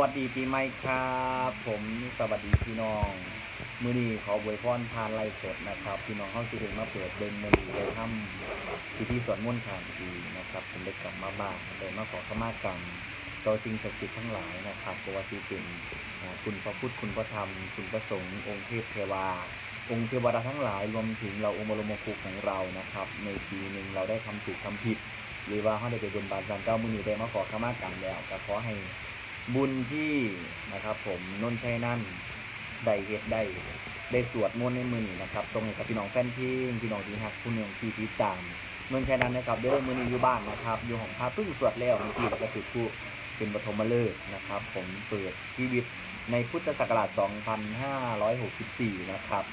วัสดีปีใหม่ครับผมสวัสดีพี่น้องมือนีขออวยพรทานไลฟ์สดนะครับ พี่น้องเข้าสิถึงมาเปิดเบิงมือนี้ได้ทำพิธีสวดมนต์ขามปีนะครับผมได้กลับมาบ้านได้มาขอขมากรรมต่อสิ่งศักดิ์สิทธิ์ทั้งหลายนะครับเพราะว่าสิเป็นคุณพระพุทธคุณพระธรรม คุณพระสงฆ์องค์เทพเทวา องค์เทวดาทั้งหลายรวมถึงเราองค์บรมครูของเรานะครับ ในปีหนึ่งเราได้ทำถูกทำผิดหรือว่าเขาได้ไปบนบานสารเจ้ามือนีได้มาขอขมากรรมแล้วก็ขอให้ บุญที่นะครับผมนนท์ชัยนั่นได้เฮ็ดได้ได้สวดมนต์ในมือนี้นะครับตรงให้กับพี่น้องแฟนเพลงพี่น้องที่ฮักผู้หนึ่งที่ติดตามนนท์ชัยนั่นนะครับเด้อมือนี้อยู่บ้านนะครับอยู่ของพาเพิ่งสวดแล้วเมื่อกี้แล้วก็จุดธูปเป็นปฐมฤกษ์นะครับ ผมเปิดชีวิตในพุทธศักราช 2564 นะครับ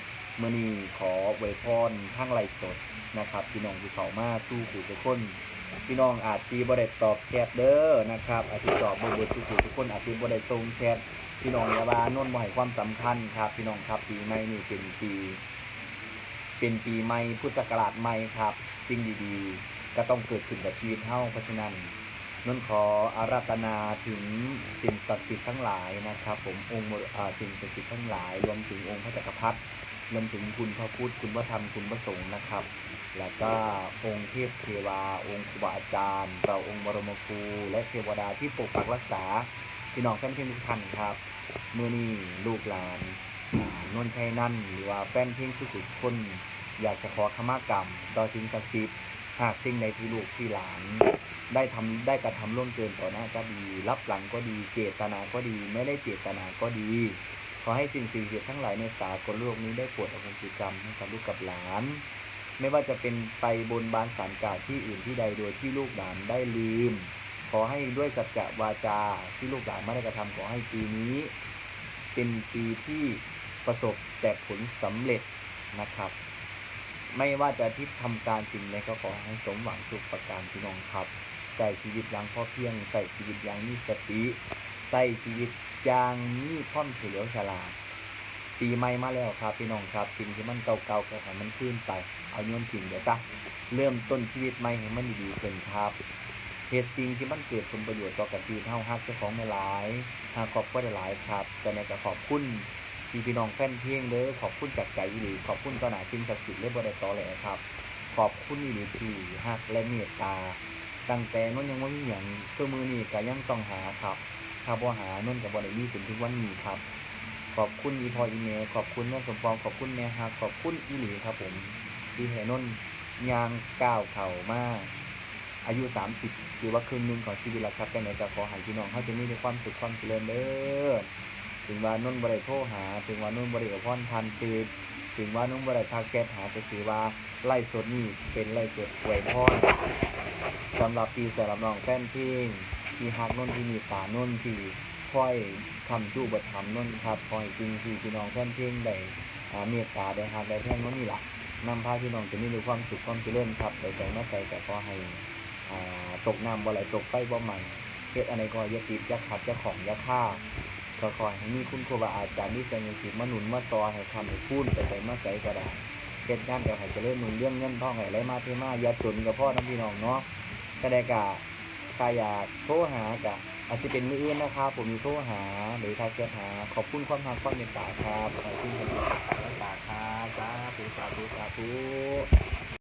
มือนี้ขอไวยพรทั้งไลฟ์สดนะครับพี่น้องที่เขามาสู้ขู่ทุกคน พี่น้องอาจจีบได้ตอบแชทเด้อนะครับ อาจจะตอบบทบททุกทุกคนอาจจะบได้ส่งแชทพี่น้องอย่าว่าโน่นบ่ให้ความสำคัญครับ พี่น้องครับปีใหม่นี่เป็นปี เป็นปีใหม่พุทธศักราชใหม่ครับ สิ่งดีๆ ก็ต้องเกิดขึ้นกับชีวิตเฮาเพราะฉะนั้นนนขออาราธนาถึงสิ่งศักดิ์สิทธิ์ทั้งหลายนะครับ ผมองค์สิ่งศักดิ์สิทธิ์ทั้งหลาย รวมถึงองค์พระจักรพรรดิรวมถึงคุณพระพุทธคุณพระธรรมคุณพระสงฆ์นะครับ แล้วก็องค์เทพเทวา องค์ครูบาอาจารย์เราองค์บรมครูและเทวดาที่ปกปักรักษาพี่น้องแฟนเพลงทุกท่านครับเมื่อนี้ลูกหลานนนท์ชัยนั่นหรือว่าแฟนเพลงทุกๆคนอยากจะขอขมากรรม ต่อสิ่งศักดิ์สิทธิ์หากสิ่งใดที่ลูกที่หลาน ได้ทำได้กระทำล่วงเกินต่อหน้าก็ดี รับหลังก็ดี เจตนาก็ดี ไม่ได้เจตนาก็ดี ขอให้สิ่งสิ่งเหตุทั้งหลายในสากลโลกนี้ได้ปรดอโหสิกรรมให้กับลูกกับหลาน ไม่ว่าจะเป็นไปบนบานสารกล่าวที่อื่นที่ใดโดยที่ลูกหลานได้ลืม ขอให้ด้วยสัจจะวาจาที่ลูกหลานไม่ได้กระทำขอให้ปีนี้ เป็นปีที่ประสบแต่ผลสำเร็จนะครับ ไม่ว่าจะทิศทำการสิ่งใดก็ขอให้สมหวังทุกประการพี่น้องครับใส่ชีวิตอย่างพอเพียงใส่ชีวิตอย่างมีสติใส่ชีวิตอย่างมีความเฉลียวฉลาด ปีใหม่มาแล้วครับพี่น้องครับสิ่งที่มันเก่าๆก็ให้มันขึ้นไป เอาโยนทิ้งเดี๋ยวซะเริ่มต้นชีวิตใหม่ให้มันดีๆขึ้นครับเหตุสิ่งที่มันเกิดผลประโยชน์ต่อกับชีวิตเฮาฮักเจ้าของหลายหากขอบคุณหลายครับแต่ในก็ขอบคุณที่พี่น้องแฟนเพลงเด้อขอบคุณจากใจอีขอบคุณต่อหน้าสิ่งศักดิ์สิทธิ์และบ่ได้ตอแหลครับ ขอบคุณอีที่ฮักและเมตตาตั้งแต่นนยังว่ามีหยังตัวมือนี่ก็ยังต้องหาครับถ้าบ่หานนกับบ่ได้มีถึงทุกวันนี้ครับ ขอบคุณอีพออีเมขอบคุณแม่สมปองขอบคุณแม่ฮักขอบคุณอีหลีครับผมที่ให้นนยางก้าวเข่ามาอายุ30หรือว่าครึ่งหนึ่งของชีวิตแล้วครับแต่ไหนจะขอให้พี่น้องเขาจะมีแต่ความสุขความเจริญเด้อถึงว่านนบ่ได้โทรหา ถึงว่านุ่นบ่ได้อวยพรทันตื่นถึงว่านุ่นบ่ได้ทักแชทหาก็คือว่าไล่สดนี่เป็นไล่สดอวยพรสำหรับปีสำหรับน้องแฟนเพลงที่ฮักนนที่มีตานุ่นที่ ค่อยทำจู้บัตรทำนั่นครับคอยสิ่งที่พี่น้องแฟนเพลงได้เมตตาได้ฮักได้แท่งนั่นนี่แหละนำพาพี่น้องจะมีด้วยความสุขความเจริญครับไปใส่มาใส่แต่ขอให้ตกน้ำบ่ไหลตกไฟบ่ใหม่เฮ็ดอะไรก็อย่าติดอย่าขัดอย่าของอย่าฆ่าก็ขอให้มีคุณครูบาอาจารย์มีสัญญาสิมาหนุนมาซอให้คำให้พูนไปใส่มาใส่ก็ได้เฮ็ดงานกับให้เจริญหนุนเรื่องเงินทองให้ไหลมาเทมาอย่าจนกับพ่อน้องพี่น้องเนาะก็ได้กะใครอยากโทรหากะ อาจจะเป็นมืออื่นนะครับ ผมมีโทรหาหรือทักแชทหาขอบคุณความรักความเมตตาครับขอบคุณความเมตตาครับสาธุสาธุสาธุ